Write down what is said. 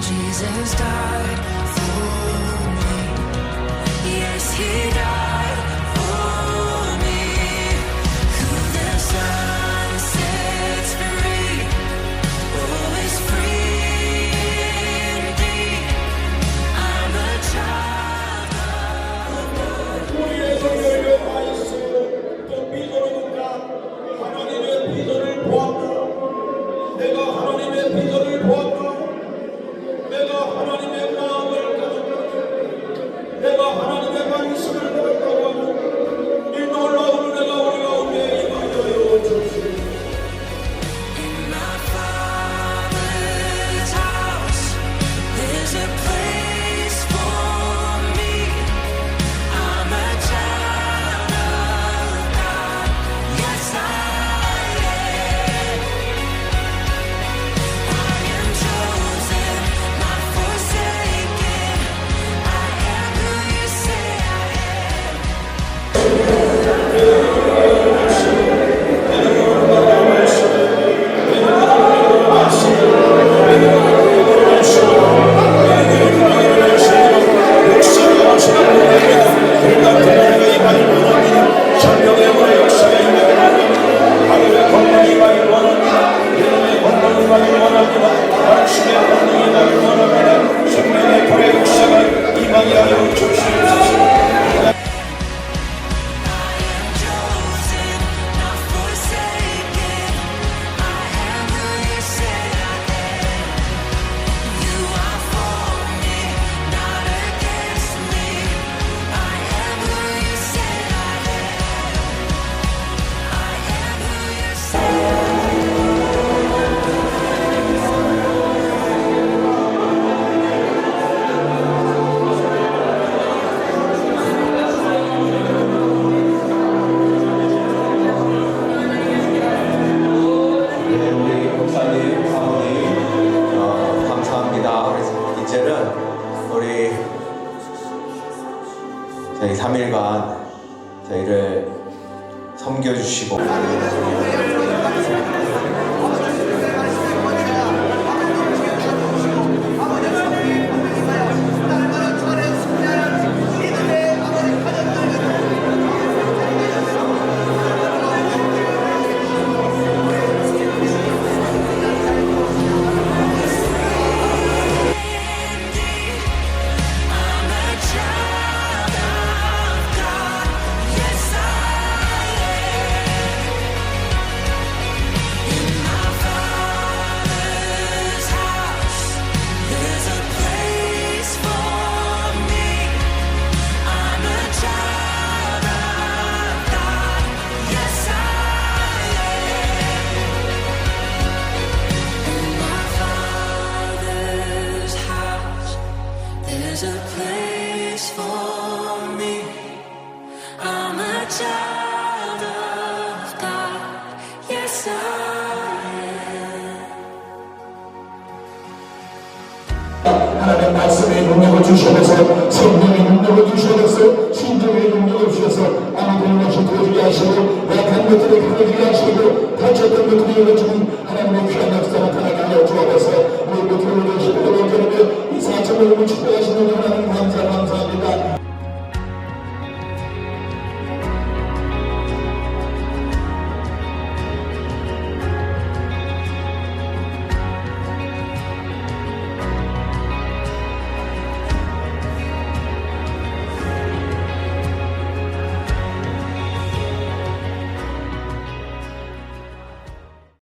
Jesus died for me. Yes, he died. 번째는 우리 저희 3일간 저희를 섬겨주시고. 주셔서. 성령의 능력을 주셔서. 신정의 능력을 주셔서. 아무도 없이 도와주게 하시고 약한 것들을 풀어주게 하시고 다쳤던 것들을 열어주고